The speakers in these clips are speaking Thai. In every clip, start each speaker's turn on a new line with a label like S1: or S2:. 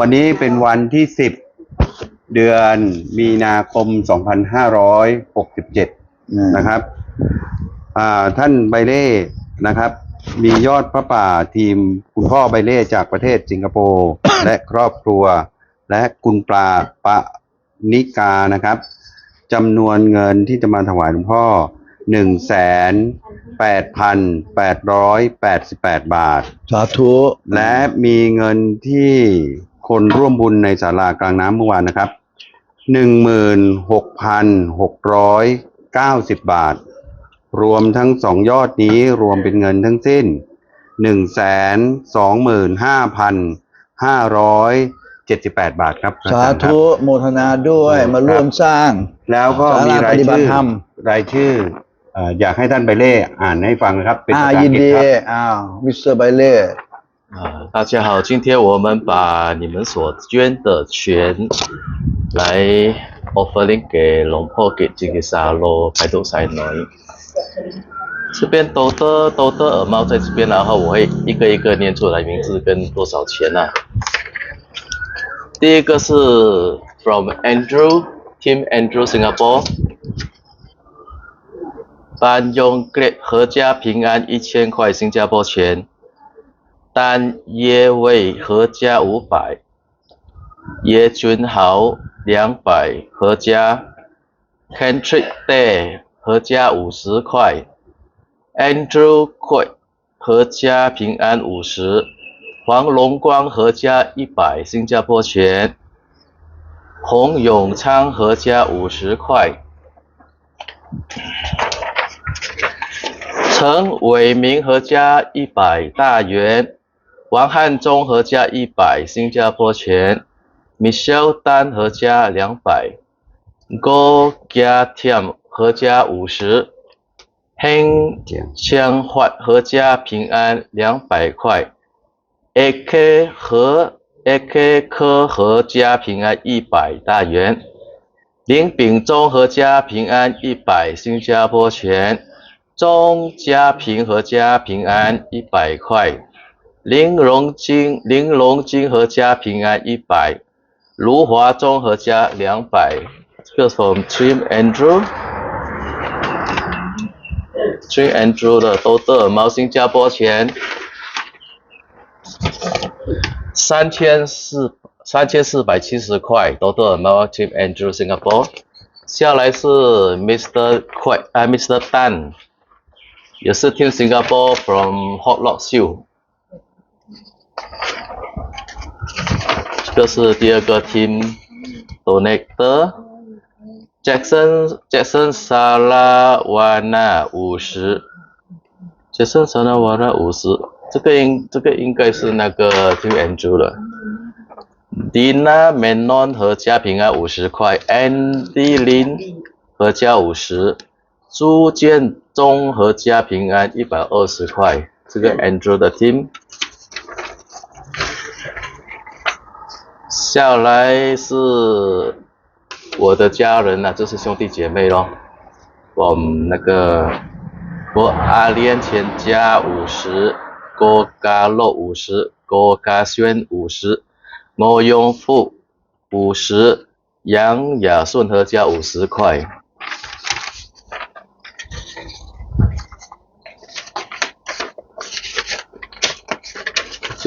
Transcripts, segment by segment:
S1: วันนี้เป็นวันที่ 10 เดือนมีนาคม 2567 นะครับอ่าท่านไบเล่นะครับ มียอดพระป่าทีมคุณพ่อไบเล่จากประเทศสิงคโปร์ และครอบครัว และคุณปลาปะนิกานะครับจำนวนเงินที่จะมาถวายหลวงพ่อหนึ่งแสนแปดพันแปดร้อยแปดสิบแปดบาท
S2: สาธุ
S1: และมีเงินที่ คนร่วมบุญในศาลากลางน้ำเมื่อวานนะครับหนึ่งหมื่นหกพันหกร้อยเก้าสิบบาท รวมทั้งสองยอดนี้รวมเป็นเงินทั้งสิ้นหนึ่งแสนสองหมื่นห้าพันห้าร้อยเจ็ดสิบแปดบาทครับอา
S2: สา
S1: จารย์ครับ
S2: ธุโมทนาด้วยมาร่วมสร้าง
S1: แล้วก็มีราย
S2: ศาลาปฏิบัติ
S1: ชื่อ
S2: ธรรม
S1: รายชื่อเอ่ออยากให้ท่านไปเล่อ่านให้ฟังนะครับ เป็น
S2: อ่า
S1: ภาษา
S2: ยิ
S1: อั
S2: น
S1: งกฤษ
S2: ดี
S1: ครับ
S2: อ้าวมิสเตอร์ไบเล่
S3: 啊，大家好，今天我们把你们所捐的钱来 offering 给龙婆给这个沙罗排毒塞内。这边都的都的耳帽在这边，然后我会一个一个念出来名字跟多少钱啊。第一个是 from Andrew Team Andrew Singapore，班用给合家平安一千块新加坡钱。单耶为合家五百，耶君豪两百合家，Cantrick Day 合家五十块，Andrew Quay 合家平安五十，黄龙光合家一百新加坡钱，洪永昌合家五十块。陈伟明合家一百大元，王汉忠合家一百新加坡钱，Michelle 丹合家两百，Go 加 Tiam 合家五十，Heng 枪焕合家平安两百块，AK 和 AK 科合家平安一百大元，林炳忠合家平安一百新加坡钱。钟家平和家平安一百块，玲珑金玲珑金和家平安一百，如华综合家两百。这个 from Trim Andrew。Trim Andrew 的都的毛新加坡钱三千四三千四百七十块，都的毛 Trim Andrew Singapore。下来是 Mr. 快啊 Mr. Tan。也是 Team Singapore from Hot Lot Shoe。这是第二个 Team Donator。Jackson Jackson Salawana 五十，Jackson Salawana 五十，这个应这个应该是那个 Team Andrew 了。Dina Menon 和家平安五十块，Andy Lin 和家五十。朱建忠和家平安一百二十块，这个 Andrew 的 team。下来是我的家人呐、这是兄弟姐妹咯。我们那个我阿莲钱加五十，郭家乐五十，郭家轩五十，我永富五十，杨雅顺和加五十块。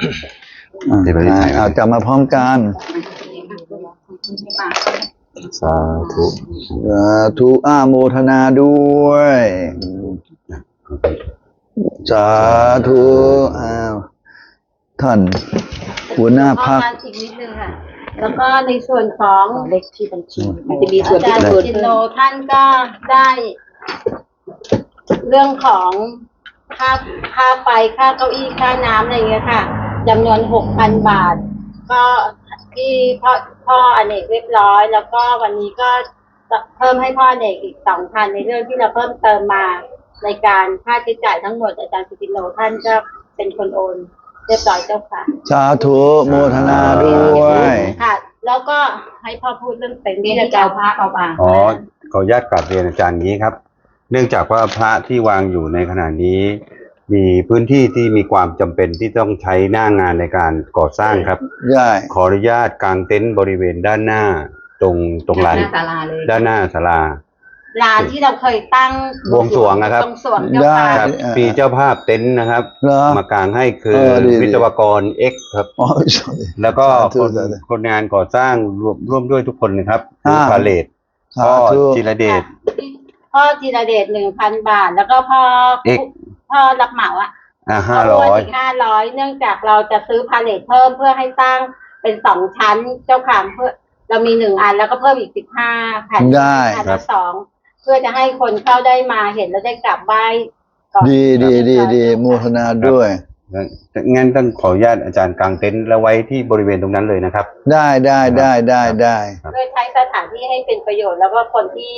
S2: สาธุอันนี้ถามว่า
S3: สาธุ。
S2: เดี๋ยวก่อนใจเย็นๆอะ
S1: เดี๋ยวไปถ่าย
S2: เอาจับมาพร้อมกัน
S3: สาธุ
S2: สาธุอาโมทนาด้วย สาธุอ้าวท่านหัวหน้า
S4: ข้อ
S2: พัก
S4: มาอีกนิดนึงค่ะ แล้วก็ในส่วนของ
S5: เลขที่บัญชี มันจะมีส่วน
S4: อา
S5: ที่
S4: จารย์
S5: กำหนด
S4: จินโนท่านก็ได้ เรื่องของค่าค่าไฟค่าเก้าอี้ค่าน้ำอะไรอย่างเงี้ยค่ะ จำนวนหกพันบาท ก็ที่พ่อพ่ออเนกเรียบร้อย แล้วก็วันนี้ก็เพิ่มให้พ่ออเนกอีกสองพันในเรื่องที่เราเพิ่มเติมมาในการค่าใช้จ่ายทั้งหมดอาจารย์สุปิโนท่านก็เป็นคนโอนเรียบร้อยเจ้าค่ะ
S2: สาธุโมทนาด้วย
S4: ค่ะ แล้วก็ให้พ่อพูดเรื่องเต็นท์
S5: เรีย
S4: ที่
S5: น
S4: อา
S5: เจ้า
S4: จารย์
S5: พระเอามา
S1: อ๋อขออนุญาตกลับเรียนอาจารย์อย่างนี้ครับ เนื่องจากว่าพระที่วางอยู่ในขณะนี้ มีพื้นที่ที่มีความจำเป็นที่ต้องใช้หน้างานในการก่อสร้างครับ
S2: ได้
S1: ขออนุญาตกางเต็นท์บริเวณด้านหน้า ตรงตรงลาน
S5: หน้าศาลาเลย
S1: ด้านหน้าศาลา
S4: ร้านที่เราเคยตั้ง
S1: บวงสรวงนะครับ
S4: บวงสรวงเจ้าค่ะ
S1: ครับมีเจ้าภาพเต็นท์นะครับ
S2: เหรอ
S1: มากางให้คือ
S2: เออดีดี
S1: วิศวกร X ครับ
S2: อ๋อ sorry
S1: แล้วก็
S2: สาธุ
S1: คน
S2: สาธุ
S1: คนงานก่อสร้างร่วมร่วมด้วยทุกคนนะครับ
S2: อ่า
S1: พาเลต
S2: สา
S1: พ่อ
S2: ธุ
S1: จิรเดช
S4: พ่อธีรเดชหนึ่งพันบาท แล้วก็พ่อ
S1: เอก
S4: พ่อรับเหมาอะ
S1: อ่าห้าร้อย
S4: อีกห้าร้อยเนื่องจากเราจะซื้อพาเลทเพิ่มเพื่อให้สร้างเป็นสองชั้นเจ้าค่ะเพื่อเรามีหนึ่งอันแล้วก็เพิ่มอีกสิบห้าแผ่น
S2: ได้
S4: อันละสองเพื่อจะให้คนเข้าได้มาเห็นแล้วได้กลับไหว้ก่อน
S2: ดีดีดีดีโมทนาด้วย
S1: งั้นต้องขออนุญาตอาจารย์กางเต็นท์แล้วไว้ที่บริเวณตรงนั้นเลยนะครับ
S2: ได้ได้ได้ได้ได้
S4: เพื่อใช้สถานที่ให้เป็นประโยชน์ แล้วก็คนที่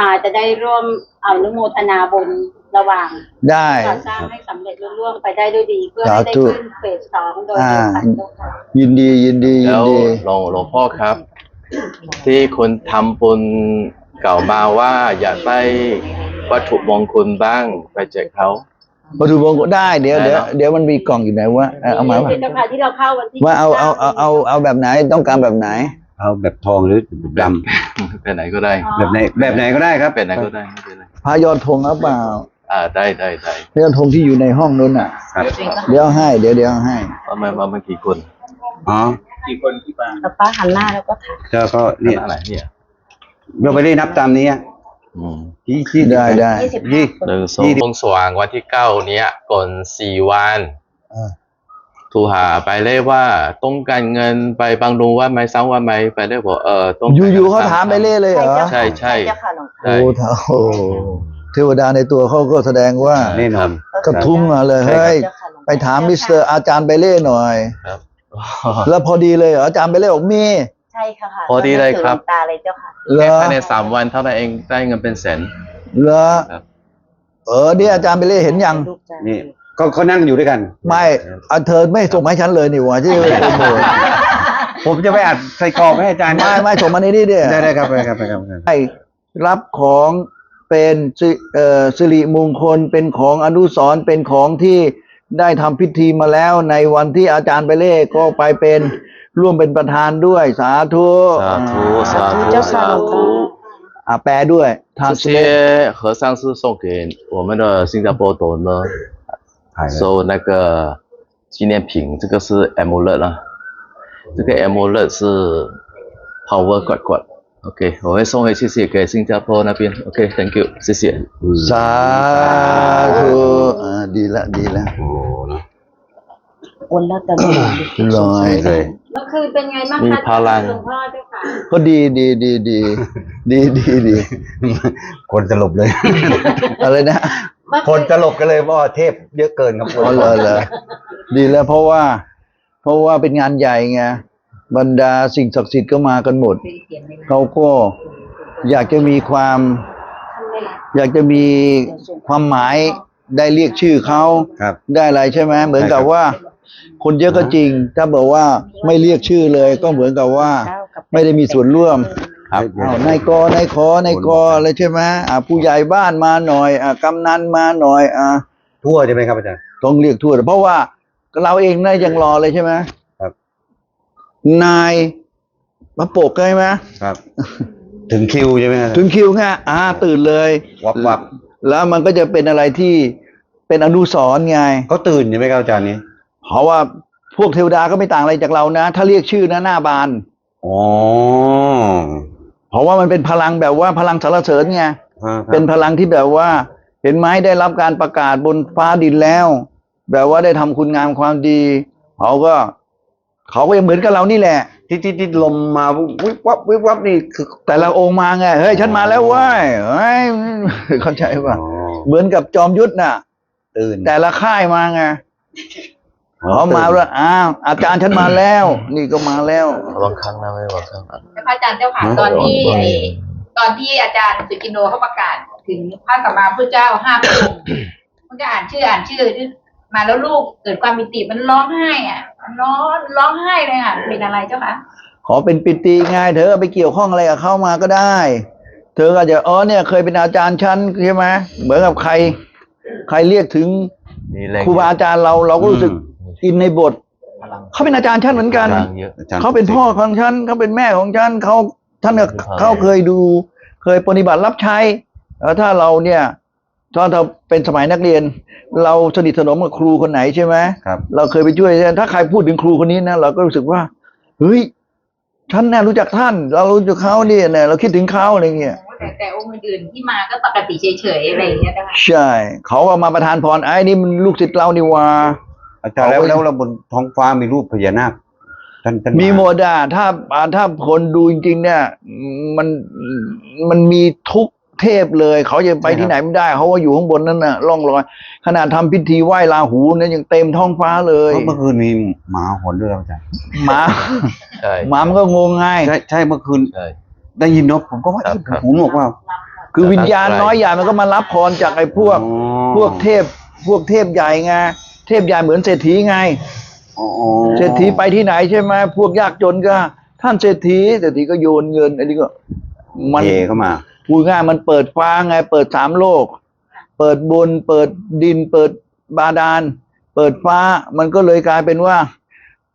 S4: มาจะได้ร่วมเอานุโมทนาบุญระหว่าง
S2: ได้
S4: ก่อสร้างให้สำเร็จรุ่ร่วงไปได้ด้วยดีเพื่อให้ได้
S2: สาธุ
S4: ขึ้นเฟสสองโดยเร็วทันเจ้าค่ะ
S2: ยินดียินดียิ
S3: แล้
S2: น
S3: ว
S2: ดี
S3: หลวงหลวงพ่อครับ ที่คุณทำบุญเก่ามาว่าอยากได้วัตถุมงคลบ้างไปแจกเขา
S2: วัตถุมงคลได้เดี๋ยว
S3: ได้
S2: เดี๋ยว
S3: เนอะ
S2: เดี๋ยวมันมีกล่องอยู่ไหนวะเอาเอามาว่า
S4: เจ้าค่ะที่เราเข้าวันที่
S2: ว่าเอาเอาเอาเอาเอาแบบไหนต้องการแบบไหน
S1: เอาแบบทองหรือด
S3: ไปไหนก็ได้ำ
S1: แบบไหนแบบไหนก็ได้ครับ
S3: ไปไหนก็ได้ไม่เป็นไร
S2: พายอดธงหรือเปล่า
S3: อ่าได้ได้ได้
S2: พายอดธงที่อยู่ในห้องนู้นน่ะ
S1: ครับ
S2: เดี๋ยวให้ เดี๋ยวเดี๋ยวให้
S3: เอามามาเมื่อกี่คน
S1: อ๋อ
S5: เอาป้าหันหน้าแล้วก็ถ่าย
S1: แล้วก็เนี่ย
S3: อะไรเนี่ย
S1: เราไปได้นับตามนี้อะ
S3: อืม
S1: ยี่ยี่
S2: ได้ได้
S5: ยี่สิบ
S1: ยี่
S5: ห้าคน
S3: หนึ่งสองวงสว่างวันที่เก้าเนี้ยก่อนสี่วัน
S2: อ่า
S3: ทูหาไปเลยว่าต้องการเงินไปบางลุงว่าไหมซ้ำว่าไหมไปเลยบอกเออต้อง
S2: อยู่ๆเขาถามไปเรื่อยเลยเหรอ
S3: ใช่ใช่
S5: เจ้าค่ะหลวงพ่อ
S3: ใช่
S2: โอ้เท่าเทวดาในตัวเขาก็แสดงว่า
S1: แน่นอน
S2: กระทุ้งมาเลย
S3: ใช่ครับ
S2: เฮ้ย
S5: เจ้าค่ะหลวงพ่อ
S2: ไปถามมิสเตอร์อาจารย์ไปเล่หน่อย
S3: ครับ
S2: แล้วพอดีเลยเหรออาจารย์ไปเล่บอกมี
S5: ใช่ค่ะค่ะ
S3: พอดีเลยครับ
S5: หวงตาเลยเจ้าค่ะ
S2: เหร
S3: แค่
S2: อ
S3: ภายในสามวันเท่านั้นเองได้เงินเป็นแสน
S2: เหรอ
S3: ครับ
S2: เออเนี่ยอาจารย์ไปเล่เห็นยัง
S5: ลูกจ้า
S1: นี่ก็เขานั่งอยู่ด้วยกัน
S2: ไม่อะเธอไม่ส่งมาให้ฉันเลยนี่หว่าที่โปรโมท
S1: ผมจะไปอัดใส่กรอบให้อาจารย์
S2: ไม่ไม่ส่งมาในนี้ดิ
S1: ได้ได้ครับได้ครับได้ครับ
S2: ให้รับของเป็นสิเอ่อสิริมงคลเป็นของอนุสรณ์เป็นของที่ได้ทำพิธีมาแล้วในวันที่อาจารย์ไปเล่ก็ไปเป็น ร่วมเป็นประธานด้วยสาธุ
S3: สาธุสาธุ
S5: เจ้าค่ะ
S3: สา
S5: หลวง
S3: ธุ
S5: พ่อ
S2: อ่ะแปลด้วยทาง
S3: 这些和尚是送给我们的新加坡斗呢，
S1: ถ่ายเลย
S3: 收那个纪念品，这个是 amulet 啦，这个 amulet 是 power 怪怪。OK，我会送回去，谢谢给新加坡那边。OK，Thank、you，谢谢。
S2: สาธุอ่าดีละดีละ
S1: โอ้เนอะ
S5: โอนแล้วแต่ไม่ได้
S2: ลอย
S1: เลย
S4: เมื่อคืนเป็นไงบ้าง
S3: มี
S4: คะ
S3: พลัง
S4: หลวงพ่อเจ้าค่ะ
S2: ก็ดีดีดีดีดีดีดี
S1: คนสลบเลย
S2: อะไรนะ
S4: เมื่อ
S1: คน
S4: คืน
S1: สลบกันเลยเพราะว่าเทพเยอะเกินครับ
S2: อ๋อเหรอเหรอดีแล้วเพราะว่า เพราะว่าเป็นงานใหญ่ไงบรรดาสิ่งศักดิ์สิทธิ์ก็มากันหมดเขาก็อยากจะมีความอยากจะมีความหมายได้เรียกชื่อเขา
S1: ครับ
S2: ได้อะไรใช่ไหมเหมือนกับ
S1: ใช่ ครับ
S2: ว่าคนเยอะก็จริง ถ้าบอกว่าไม่เรียกชื่อเลยก็เหมือนกับว่า ไม่ได้มีส่วนร่วม
S3: ครับ
S2: อ้าวนายกนายขอนายกอะไรใช่ไหมอ่าผู้ใหญ่บ้านมาหน่อยอ่ากำนันมาหน่อยอ่า
S1: ทั่วใช่ไหมครับอาจารย์
S2: ต้องเรียกทั่วเพราะว่าเราเองน่ายังรอเลยใช่ไหม
S1: ครับ
S2: นายมาปกใช่ไหม
S1: ครับ ถึงคิวใช่ไหมครับ
S2: ถึงคิวไงอ่า ตื่นเลย
S1: วับวับ
S2: แล้วมันก็จะเป็นอะไรที่เป็นอนุสรณ์ไง
S1: เขาตื่นใช่ไหมครับอาจารย์นี้
S2: เพราะว่าพวกเทวดาก็ไม่ต่างอะไรจากเรานะ ถ้าเรียกชื่อนะหน้าบาน
S1: อ๋อ
S2: เพราะว่ามันเป็นพลังแบบว่าพลังสารเสริญไงเป็นพลังที่แบบว่า เห็นไหมได้รับการประกาศบนฟ้าดินแล้ว แบบว่าได้ทำคุณงามความดีเขาก็ เขาก็ยังเหมือนกับเรานี่แหละ
S1: ที่ที่ที่ลมมาวิบวับวิบวับนี่คือ
S2: แต่ละองค์มาไงเฮ้ยฉันมาแล้วเว้ยเฮ้ยเข้าใจป่ะ
S1: อ๋อ
S2: เหมือนกับจอมยุทธน่ะ
S1: ตื่น
S2: แต่ละค่ายมาไง เขามาแล้วอ้าวอาจารย์ฉันมาแล้ว นี่ก็มาแล้ว
S3: บางครั้งนะไม่ได้บางครั้งนะ
S6: พระอาจารย์เจ้าค่ะตอนที่ไอ้ตอนที่อาจารย์สุกินโนเขาประกาศ ถึงพระสัมมาพุทธเจ้าห้าพระองค์มันก็อ่านชื่ออ่านชื่อมาแล้วลูกเกิดความมิติมันร้องไห้อะมันร้องร้องไห้เลยอะเป็นอะไรเจ้าคะ
S2: ขอเป็นปิติไงเธอไปเกี่ยวข้องอะไรกับเข้ามาก็ได้ เธอก็อาจจะอ๋อเนี่ยเคยเป็นอาจารย์ฉันใช่ไหมเหมือนกับใคร ใครเรียกถึง
S3: มีแรง
S2: ครูบาอาจารย์เราเราก็รู้สึก
S1: อืม
S2: อินในบท เขาเป็นอาจารย์ฉันเหมือนกัน
S3: พลังเยอะ
S1: อาจารย์
S2: เขาเป็นพ่อของฉันเขาเป็นแม่ของฉันเขาท่านน่ะ
S3: เป็นพ่อ
S2: เขาเคยดู เคยปฏิบัติรับใช้แล้วถ้าเราเนี่ยถ้าเราเป็นสมัยนักเรียน เราสนิทสนมกับครูคนไหนใช่ไหม
S1: ครับ
S2: เราเคยไปช่วยถ้าใครพูดถึงครูคนนี้นะเราก็รู้สึกว่าเฮ้ยฉันน่ะรู้จักท่าน เรารู้จักเขาเนี่ยเนี่ยเราคิดถึงเขาอะไรเงี้ย
S6: แต่แต่องค์อื่นๆที่มาก็ปกติเฉยๆอะไรอย่างเงี้ยเจ้าค่ะ
S2: ใช่ เขาก็มาประทานพรไอ้นี่มันลูกศิษย์เรานี่หว่า
S1: อาจารย์แล้ว
S2: เอาไว้
S1: แล้วเราบนท้องฟ้ามีรูปพญานาคท่านท่าน
S2: มีโมดาถ้าอ่าถ้าคนดูจริงๆเนี่ย มันมันมีทุกเทพเลย เขาจะไปที่ไหนไม่ได้เขาว่าอยู่ข้างบนนั่นน่ะร่องรอย ขนาดทำพิธีไหว้ราหูเนี่ยยังเต็มท้องฟ้าเลย
S1: เพราะเมื่อคืนมีหมาหอนด้วยครับอาจารย์
S2: หมา
S3: ใช่
S2: หมามันก็งงไง
S1: ใช่ใช่เมื่อคืน
S3: ใช่
S1: ได้ยินเนาะผมก็ว่า
S3: ครับ
S1: เอ๊ะหูหนวกว่า
S2: คือวิญญาณน้อยใหญ่มันก็มารับพรจากไอ้พวก
S1: อ๋อ
S2: พวกเทพพวกเทพใหญ่ไง เทพใหญ่เหมือนเศรษฐีไง
S1: อ๋อ
S2: เศรษฐีไปที่ไหนใช่ไหมพวกยากจนก็ ท่านเศรษฐีเศรษฐีก็โยนเงินอันนี้ก็ มัน
S1: เทเข้ามา
S2: พูดง่ายมันเปิดฟ้าไง เปิดสามโลก เปิดบนเปิดดิน เปิดบาดาล เปิดฟ้า มันก็เลยกลายเป็นว่า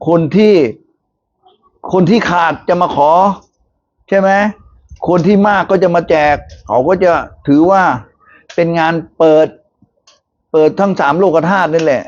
S2: คนที่ คนที่ขาดจะมาขอ ใช่ไหมคนที่มากก็จะมาแจก เขาก็จะถือว่าเป็นงานเปิด เปิดทั้งสามโลกธาตุนั่นแหละ